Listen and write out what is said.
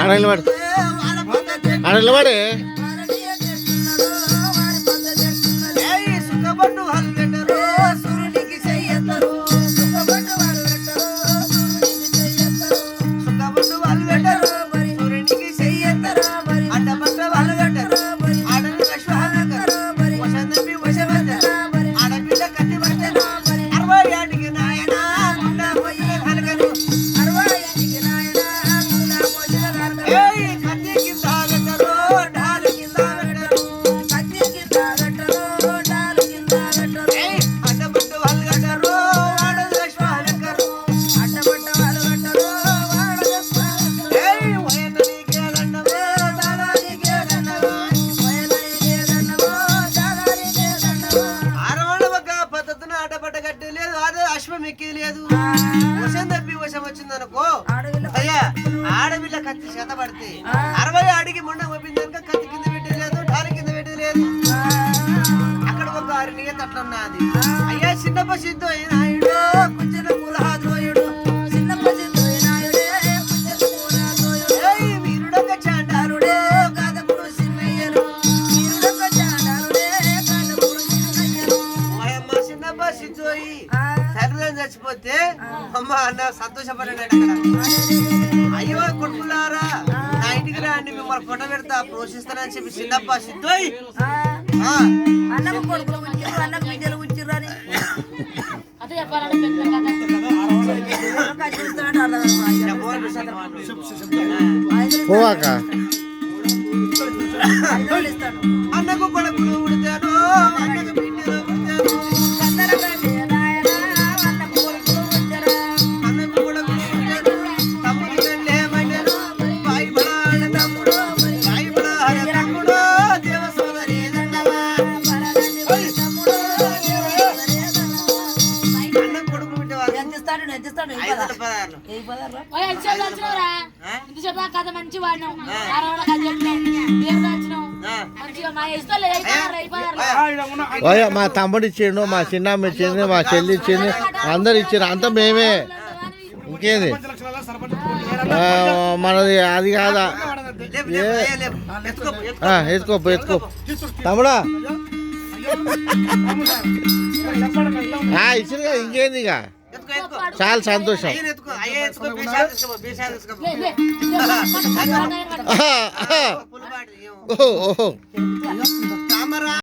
ఆడ నిలబడు ఆడ నిలబడే అదే అశ్వం ఎక్కి లేదు. వశం తప్పి వశం వచ్చిందనుకో. అయ్యా ఆడపిల్ల కత్తి చేత పడితే. అరవై ఆడికి మొండ పంపిందనుక కత్తి కింద పెట్టి లేదు డాలి కింద పెట్టి లేదు. అక్కడ ఒక ఆరు నియత అట్లన్నది అయ్యా చిన్నప్ప సిద్ధు నాయుడు చచ్చిపోతే అమ్మ అన్న సంతోషపడ్డాడు అక్కడ. అయ్యో కొడుకులారా నా ఇంటికి రండి మిమ్మల్ని ఫోటో పెడతా పోషిస్తానని చెప్పి చిన్నప్ప సిద్ధోయ్. ఆ, ఎంత ఇస్తాడు ఏ? ఇంతసేపు కథ మంచి మా తమ్ముడు ఇచ్చిండు మా చిన్నమ్మ ఇచ్చింది మా చెల్లి ఇచ్చింది అందరు ఇచ్చిండ్రు అంతా మేమే. ఇంకేంది? మనది అది కాదా. ఎత్తుకో, ఎత్తుకో. ఎత్తుకోపు ఎత్తుకోపు తమ్ముడా? కదా ఇంకేంది ఇక? ఎత్తుకో, ఎత్తుకో. చాలా సంతోషం. ఓహో